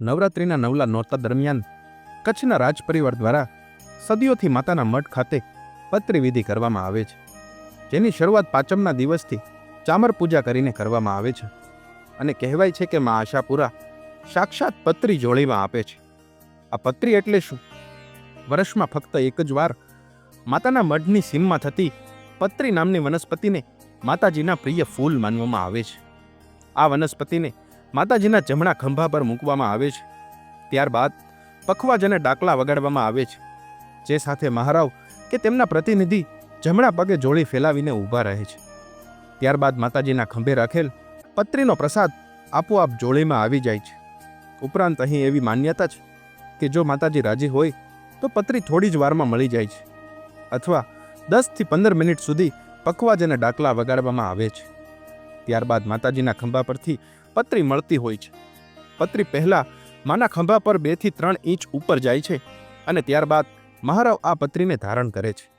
નવરાત્રિના નવલા નોરતા દરમિયાન કચ્છના રાજ પરિવાર દ્વારા સદીઓથી માતાના મઠ ખાતે પત્રીવિધિ કરવામાં આવે છે. જેની શરૂઆત પાંચમના દિવસથી ચામર પૂજા કરીને કરવામાં આવે છે અને કહેવાય છે કે મા આશાપુરા સાક્ષાત પત્રી જોડીમાં આપે છે. આ પત્રી એટલે શું? વર્ષમાં ફક્ત એક જ વાર માતાના મઢની સીમમાં થતી પત્રી નામની વનસ્પતિને માતાજીના પ્રિય ફૂલ માનવામાં આવે છે. આ વનસ્પતિને માતાજીના જમણા ખંભા પર મૂકવામાં આવે છે. ત્યારબાદ પખવાજ અને ડાકલા વગાડવામાં આવે છે. જે સાથે મહારાવ કે તેમના પ્રતિનિધિ જમણા પગે જોડી ફેલાવીને ઊભા રહે છે. ત્યારબાદ માતાજીના ખંભે રાખેલ પત્રીનો પ્રસાદ આપોઆપ જોડીમાં આવી જાય છે. ઉપરાંત અહીં એવી માન્યતા છે કે જો માતાજી રાજી હોય તો પત્રી થોડી જ વારમાં મળી જાય છે. અથવા દસથી પંદર મિનિટ સુધી પખવાજ અને ડાકલા વગાડવામાં આવે છે. ત્યારબાદ માતાજીના ખંભા પરથી પત્રી મળતી હોય છે. પત્રી પહેલાં માના ખંભા પર બેથી ત્રણ ઇંચ ઉપર જાય છે અને ત્યારબાદ મહારાવ આ પત્રીને ધારણ કરે છે.